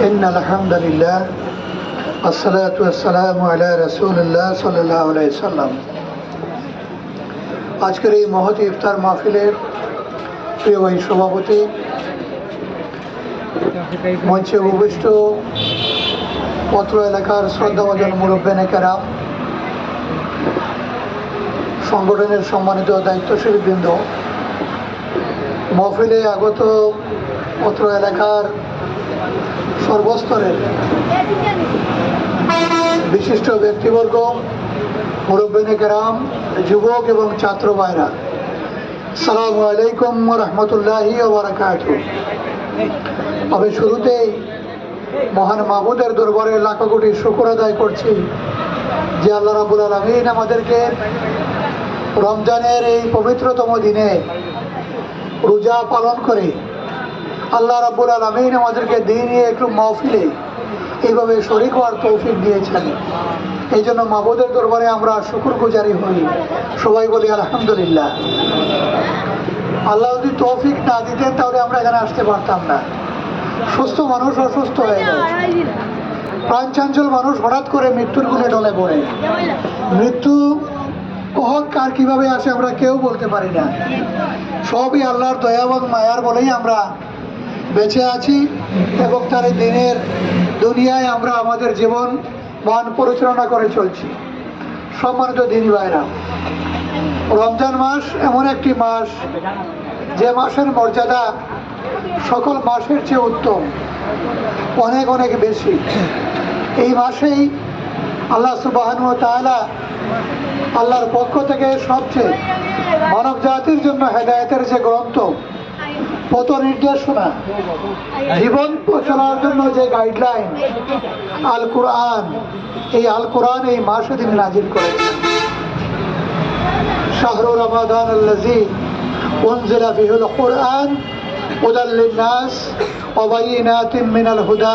إن الحمد لله والصلاة والسلام على رسول الله صلى الله عليه وسلم আজকের এই মহতি ইফতার মাহফিলের প্রিয় এই সভাপতি মঞ্চে উপবিষ্ট পত্র এলাকার শ্রদ্ধাভাজন মুরব্বেনে কেরাম সংগঠনের সম্মানিত দায়িত্বশীল বৃন্দ মহফিলে আগত পত্র এলাকার সর্বস্তরের বিশিষ্ট ব্যক্তিবর্গ মুরব্বিনে কেরাম যুবক এবং ছাত্র ভাইরা। সালামু আলাইকুম রহমতুল্লাহি আমি শুরুতেই মহান মাহবুদের দরবারে লাখো কোটি শুকর আদায় করছি যে আল্লাহ রাবুল আলমিন আমাদেরকে রমজানের এই পবিত্রতম দিনে রোজা পালন করে আল্লাহ রাবুল আলমিন আমাদেরকে দিনে একটু মহফিলে এইভাবে শরিক হওয়ার তৌফিক দিয়েছেন। এই জন্য মাহবুদের দরবারে আমরা শুকুর গুজারি হই। সবাই বলি আলহামদুলিল্লাহ। আল্লাহ যদি তৌফিক না দিতেন তাহলে আমরা এখানে আসতে পারতাম না। সুস্থ মানুষ অসুস্থ হয়ে যায়। প্রাণ চাঞ্চল মানুষ হঠাৎ করে মৃত্যুর গুণে ডলে পড়ে। মৃত্যু কখন, কার কীভাবে আসে আমরা কেউ বলতে পারি না। সবই আল্লাহর দয়া এবং মায়ার বলেই আমরা বেঁচে আছি এবং তার দিনের দুনিয়ায় আমরা আমাদের জীবন মান পরিচালনা করে চলছি। সম্মানিত দিনী ভাইরা, রমজান মাস এমন একটি মাস, যে মাসের মর্যাদা সকল মাসের চেয়ে উত্তম, অনেক অনেক বেশি। এই মাসেই আল্লাহ সুবাহানু তাআলা আল্লাহর পক্ষ থেকে সবচেয়ে মানব জাতির জন্য হেদায়তের যে গ্রন্থ পথ নির্দেশনা জীবন চলার জন্য যে গাইডলাইন আল কোরআন এই আল কোরআন এই মাসে তিনি নাজির করেছেন। শাহরু রমাদান মিনাল হুদা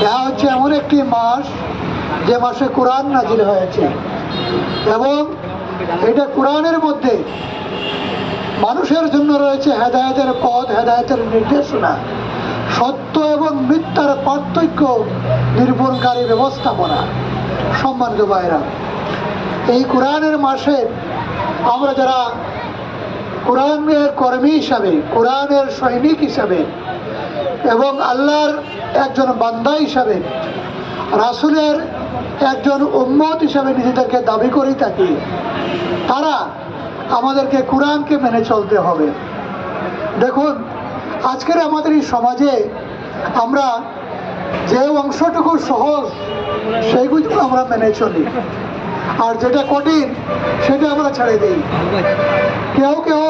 এটা হচ্ছে এমন একটি মাস, যে মাসে কোরআন নাজিল হয়েছে। এবং এটা কোরআনের মধ্যে মানুষের জন্য রয়েছে হেদায়তের পথ, হেদায়তের নির্দেশনা। সত্য এবং মিথ্যার পার্থক্য নির্ভরকারী ব্যবস্থাপনা। সম্মানিত ভাইরা এই কোরআনের মাসে আমরা যারা কোরআনের কর্মী হিসাবে, কোরআনের সৈনিক হিসাবে এবং আল্লাহর একজন বান্দা হিসাবে, রাসুলের একজন উম্মত হিসাবে নিজেদেরকে দাবি করেই থাকি, তারা আমাদেরকে কোরআনকে মেনে চলতে হবে। দেখুন, আজকের আমাদের এই সমাজে আমরা যে অংশটুকু সহজ সেইগুলো আমরা মেনে চলি। আর যেটা কঠিন, সেটা আমরা ছেড়ে দিই। কেউ কেউ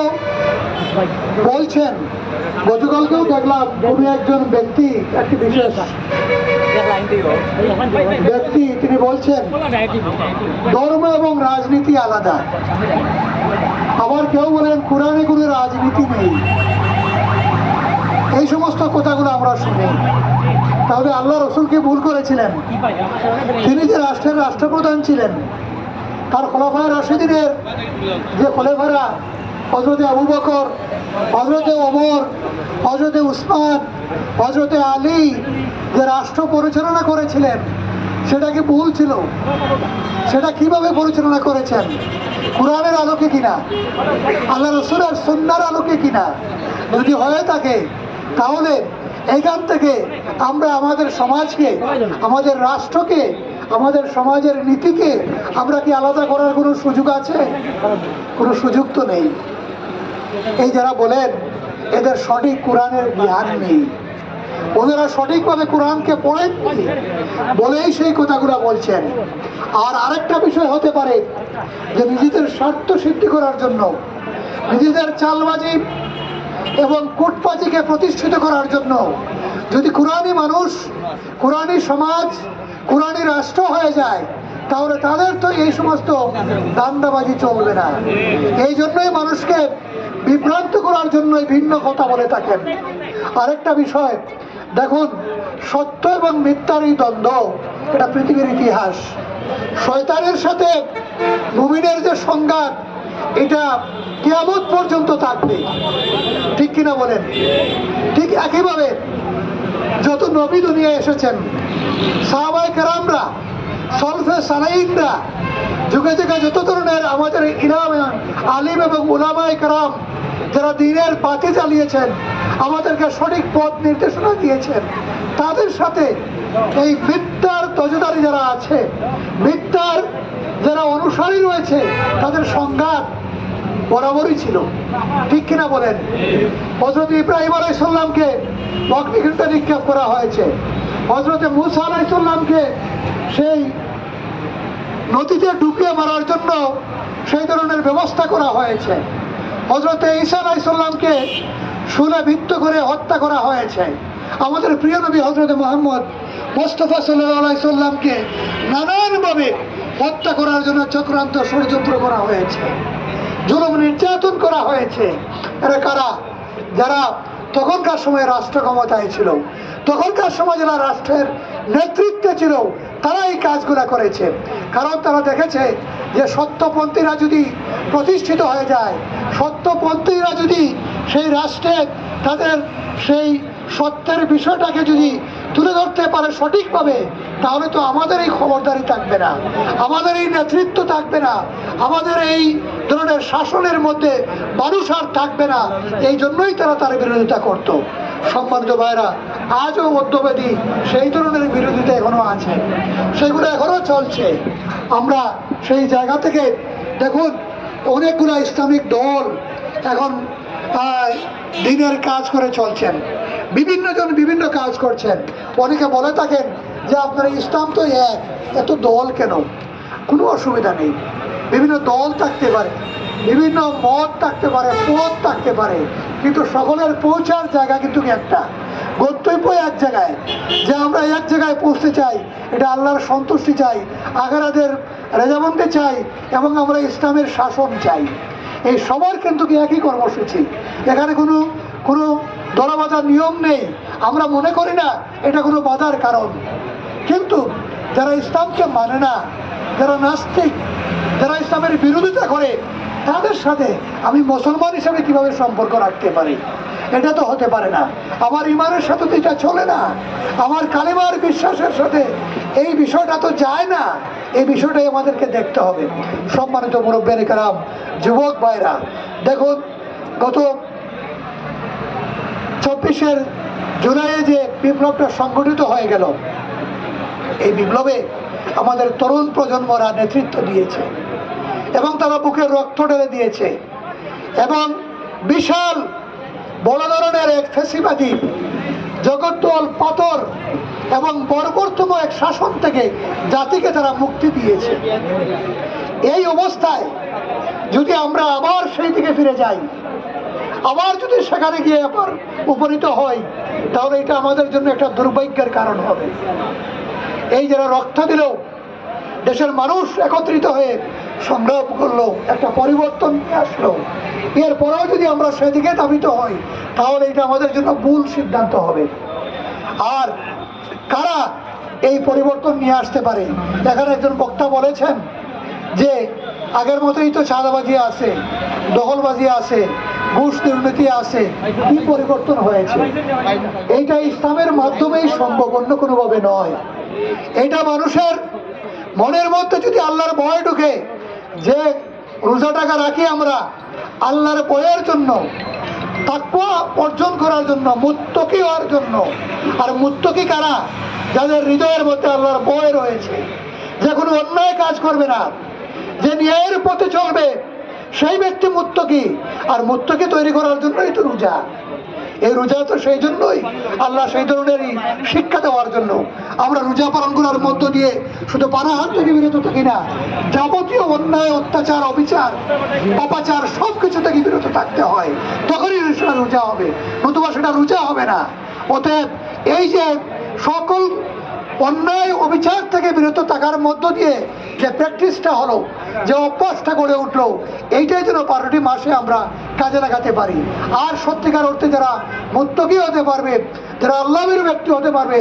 বলছেন, গতকালকেও দেখলাম কোনো একজন ব্যক্তি, একটি বিশেষ ব্যক্তি, তিনি বলছেন, ধর্ম এবং রাজনীতি আলাদা। আবার কেউ বলেন কোরআনে কোনো রাজনীতি নেই। এই সমস্ত কথাগুলো আমরা শুনি। তাহলে আল্লাহ রসুলকে ভুল করেছিলেন। তিনি যে রাষ্ট্রের রাষ্ট্রপ্রধান ছিলেন, তার খোলাফায় রাশিদিনের যে খোলেফারা হজরতে আবু বকর হজরতে ওমর হজরতে উসমান হজরতে আলী যে রাষ্ট্র পরিচালনা করেছিলেন সেটা কি ভুল ছিল। সেটা কীভাবে পরিচালনা করেছেন? কোরআনের আলোকে কিনা? আল্লাহ রসুলের সন্ন্যার আলোকে কিনা? যদি হয়ে থাকে, তাহলে এখান থেকে আমরা আমাদের সমাজকে, আমাদের রাষ্ট্রকে, আমাদের সমাজের নীতিকে আমরা কি আলাদা করার কোনো সুযোগ আছে? কোনো সুযোগ তো নেই। এই যারা বলেন, এদের সঠিক কোরআনের জ্ঞান নেই। ওনারা সঠিকভাবে কোরআনকে পড়েন বলেই সেই কথাগুলো বলছেন। আর আরেকটা বিষয় হতে পারে যে নিজেদের স্বার্থ সিদ্ধি করার জন্য, নিজেদের চালবাজি এবং কুটবাজিকে প্রতিষ্ঠিত করার জন্য যদি কোরআনি মানুষ কোরআনি সমাজ কোরআনি রাষ্ট্র হয়ে যায়, তাহলে তাদের তো এই সমস্ত দান্দাবাজি চলবে না। এই জন্যই মানুষকে বিভ্রান্ত করার জন্যই ভিন্ন কথা বলে থাকেন। আরেকটা বিষয় দেখুন, সত্য এবং মিথ্যার এই দ্বন্দ্ব এটা পৃথিবীর ইতিহাস। শয়তানের সাথে মুমিনের যে সংঘাত, এটা কেয়ামত পর্যন্ত থাকবে। ঠিক কিনা বলেন? ঠিক একইভাবে যত নবী দুনিয়া এসেছেন সাহাবাই কেরামরা, সলফে সালাইনরা, যুগে যুগে যত ধরনের আমাদের ইনাম আলিম এবং উলামাই কেরাম যারা দিনের পাতি চালিয়েছেন আমাদেরকে সঠিক পথ নির্দেশনা দিয়েছেন, তাদের সাথে এই মিথ্যার তজদারি যারা আছে মিথ্যার যারা অনুসারী রয়েছে, তাদের সংঘাত বরাবরই ছিল। ঠিক কিনা বলেন? হজরত ইব্রাহিম আলাইসাল্লামকে অগ্নিঘৃতে নিক্ষেপ করা হয়েছে। হজরতে মুসা আলাইসাল্লামকে সেই নদীতে ডুবিয়ে মারার জন্য সেই ধরনের ব্যবস্থা করা হয়েছে। হজরতে ঈসা আলাইসাল্লামকে শুলে ভিত্ত করে হত্যা করা হয়েছে। আমাদের প্রিয় নবী হজরতে মোহাম্মদ মোস্তফা সাল্লাহ সাল্লামকে নানানভাবে হত্যা করার জন্য চক্রান্ত ষড়যন্ত্র করা হয়েছে। জুলুম নির্যাতন করা হয়েছে। এরা কারা? যারা তখনকার সময় রাষ্ট্র ক্ষমতায় ছিল, তখনকার সময় যারা রাষ্ট্রের নেতৃত্বে ছিল তারা এই কাজগুলো করেছে। কারণ তারা দেখেছে যে সত্যপন্থীরা যদি প্রতিষ্ঠিত হয়ে যায়, সত্যপন্থীরা যদি সেই রাষ্ট্রে তাদের সেই সত্যের বিষয়টাকে যদি তুলে ধরতে পারে সঠিকভাবে, তাহলে তো আমাদের এই খবরদারি থাকবে না, আমাদের এই নেতৃত্ব থাকবে না, আমাদের এই ধরনের শাসনের মধ্যে মানুষ আর থাকবে না। এই জন্যই তারা তার বিরোধিতা করত। সম্মানিত ভাইরা আজও মধ্যবেদী সেই ধরনের বিরোধিতা এখনও আছে। সেগুলো এখনও চলছে। আমরা সেই জায়গা থেকে দেখুন, অনেকগুলো ইসলামিক দল এখন দিনের কাজ করে চলছেন। বিভিন্ন জন বিভিন্ন কাজ করছেন। অনেকে বলে থাকেন যে আপনার ইসলাম তো এক, এত দল কেন? কোনো অসুবিধা নেই। বিভিন্ন দল থাকতে পারে, বিভিন্ন মত থাকতে পারে, পথ থাকতে পারে। কিন্তু সকলের পৌঁছার জায়গা কিন্তু একটা? গন্তব্য এক জায়গায়। যে আমরা এক জায়গায় পৌঁছতে চাই, এটা আল্লাহর সন্তুষ্টি চাই, আগারাদের রেজামন্দি চাই, এবং আমরা ইসলামের শাসন চাই। এই সবার কিন্তু একই কর্মসূচি? এখানে কোনো কোনো দলবাজার নিয়ম নেই। আমরা মনে করি না, এটা কোনো বাধার কারণ। কিন্তু যারা ইসলামকে মানে না, যারা নাস্তিক, যারা ইসলামের বিরোধিতা করে তাদের সাথে আমি মুসলমান হিসেবে কীভাবে সম্পর্ক রাখতে পারি? এটা তো হতে পারে না। আমার ইমানের সাথে তো এটা চলে না। আমার কালেমার বিশ্বাসের সাথে এই বিষয়টা তো যায় না। এই বিষয়টাই আমাদেরকে দেখতে হবে। সম্মানিত মুরব্বের কারাম যুবক ভাইরা, দেখুন, গত চব্বিশের জুলাইয়ে যে বিপ্লবটা সংগঠিত হয়ে গেল, এই বিপ্লবে আমাদের তরুণ প্রজন্মরা নেতৃত্ব দিয়েছে। এবং তারা বুকের রক্ত ঢেলে দিয়েছে। এবং বিশাল বড় ধরনের এক ফেসিবাদী, জগদ্দল পাথর এবং বর্বরতম এক শাসন থেকে জাতিকে তারা মুক্তি দিয়েছে। এই অবস্থায় যদি আমরা আবার সেই দিকে ফিরে যাই, আবার যদি সেখানে গিয়ে আবার উপনীত হই, তাহলে এটা আমাদের জন্য একটা দুর্ভাগ্যের কারণ হবে। এই যারা রক্ত দিল, দেশের মানুষ একত্রিত হয়ে সংগ্রাম করল, একটা পরিবর্তন নিয়ে আসলো। এরপরেও যদি আমরা সেদিকে দাবিত হই, তাহলে এটা আমাদের জন্য ভুল সিদ্ধান্ত হবে। আর কারা এই পরিবর্তন নিয়ে আসতে পারে? এখানে একজন বক্তা বলেছেন যে, আগের মতোই তো চাঁদাবাজি আছে, দখলবাজি আছে, ঘুষ দুর্নীতি আছে, কি পরিবর্তন হয়েছে? এইটা ইসলামের মাধ্যমেই সম্ভব, অন্য কোনোভাবে নয়। এটা মানুষের মনের মধ্যে যদি আল্লাহর ভয় ঢুকে যে রোজা টাকা রাখি আমরা আল্লাহর ভয়ের জন্য তাকুয়া অর্জন করার জন্য, মুত্তকি হওয়ার জন্য। আর মুত্তকি কারা? যাদের হৃদয়ের মধ্যে আল্লাহর ভয় রয়েছে। যে কোনো অন্যায় কাজ করবে না। যে ন্যায়ের পথে চলবে, সেই ব্যক্তি মুত্তকি। আর মুত্তকি তৈরি করার জন্যই তো রোজা। এই রোজা তো সেই জন্যই। আল্লাহ সেই ধরনেরই শিক্ষা দেওয়ার জন্য। আমরা রোজা পালন করার মধ্য দিয়ে শুধু পানাহার থেকে বিরত থাকি না, যাবতীয় অন্যায়, অত্যাচার, অবিচার, অপাচার সব কিছু থেকে বিরত থাকতে হয়। তখনই সেটা রোজা হবে। নতুবা সেটা রোজা হবে না। অতএব এই যে সকল অন্যায় অবিচার থেকে বিরত থাকার মধ্য দিয়ে যে প্র্যাকটিসটা হলো, যে অভ্যাসটা গড়ে উঠল, এইটাই যেন বারোটি মাসে আমরা কাজে লাগাতে পারি। আর সত্যিকার অর্থে যারা মুত্তকি হতে পারবে, যারা আল্লাহের ব্যক্তি হতে পারবে,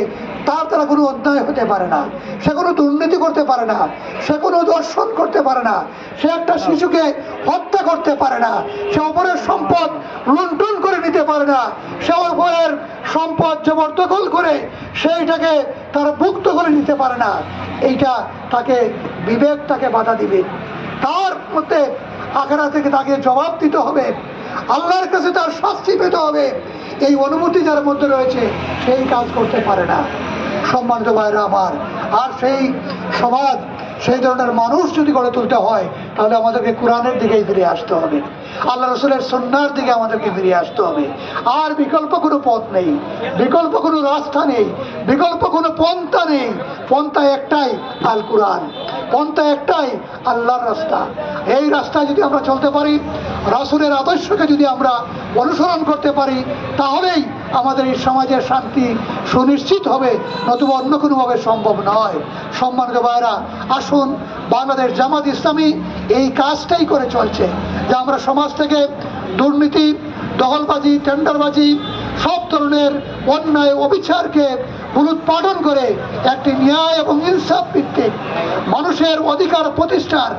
তার তারা কোনো অন্যায় হতে পারে না। সে কোনো দুর্নীতি করতে পারে না, সে কোনো দর্শন করতে পারে না, সে একটা শিশুকে হত্যা করতে পারে না, সে অপরের সম্পদ লুণ্ঠন করে নিতে পারে না, সে অপরের সম্পদ জবরদখল করে সেইটাকে তারা মুক্ত করে নিতে পারে না। এইটা তাকে, বিবেক তাকে বাধা দিবে। তার মধ্যে আখেরা থেকে তাকে জবাব দিতে হবে। আল্লাহর কাছে তার শাস্তি পেতে হবে। এই অনুমতি যার মধ্যে রয়েছে, সেই কাজ করতে পারে না। সম্মানিত ভাইরা আমার, আর সেই সমাজ, সেই ধরনের মানুষ যদি গড়ে তুলতে হয়, তাহলে আমাদেরকে কোরআনের দিকেই ফিরে আসতে হবে। আল্লাহ রসুলের সন্ন্যার দিকে আমাদেরকে ফিরে আসতে হবে। আর বিকল্প কোনো পথ নেই। বিকল্প কোনো রাস্তা নেই। বিকল্প কোনো পন্থা নেই। পন্থা একটাই আল কোরআন পন্থা একটাই আল্লাহর রাস্তা। এই রাস্তায় যদি আমরা চলতে পারি, রাসুলের আদর্শকে যদি আমরা অনুসরণ করতে পারি, তাহলেই আমাদের এই সমাজের শান্তি সুনিশ্চিত হবে, নতুবা অন্য কোনোভাবে সম্ভব নয়। সম্মানিত ভাইরা আসুন বাংলাদেশ জামাত ইসলামী এই কাজটাই করে চলছে। যে আমরা সমাজ থেকে দুর্নীতি, দখলবাজি, টেন্ডারবাজি, সব ধরনের অন্যায়, অবিচারকে পুনরুৎপাদন করে একটি ন্যায় এবং ইনসাফ ভিত্তিক মানুষের অধিকার প্রতিষ্ঠার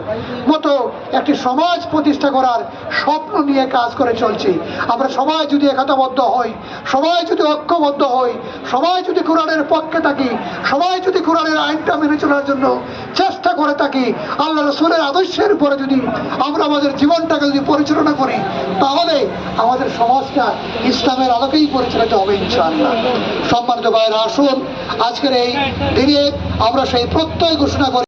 মতো একটি সমাজ প্রতিষ্ঠা করার স্বপ্ন নিয়ে কাজ করে চলছি। আমরা সবাই যদি একতাবদ্ধ হই সবাই যদি ঐক্যবদ্ধ হই, সবাই যদি কোরআনের পক্ষে থাকি, সবাই যদি কোরআনের আইনটা মেনে চলার জন্য চেষ্টা করে থাকি, আল্লাহ রসুলের আদর্শের উপরে যদি আমরা আমাদের জীবনটাকে যদি পরিচালনা করি, তাহলে আমাদের সমাজটা ইসলামের আলোকেই পরিচালিত হবে, ইনশাআল্লাহ। সম্মানিত ভাইয়েরা, আসুন, আজকের এই দিনে আমরা সেই প্রত্যয় ঘোষণা করি।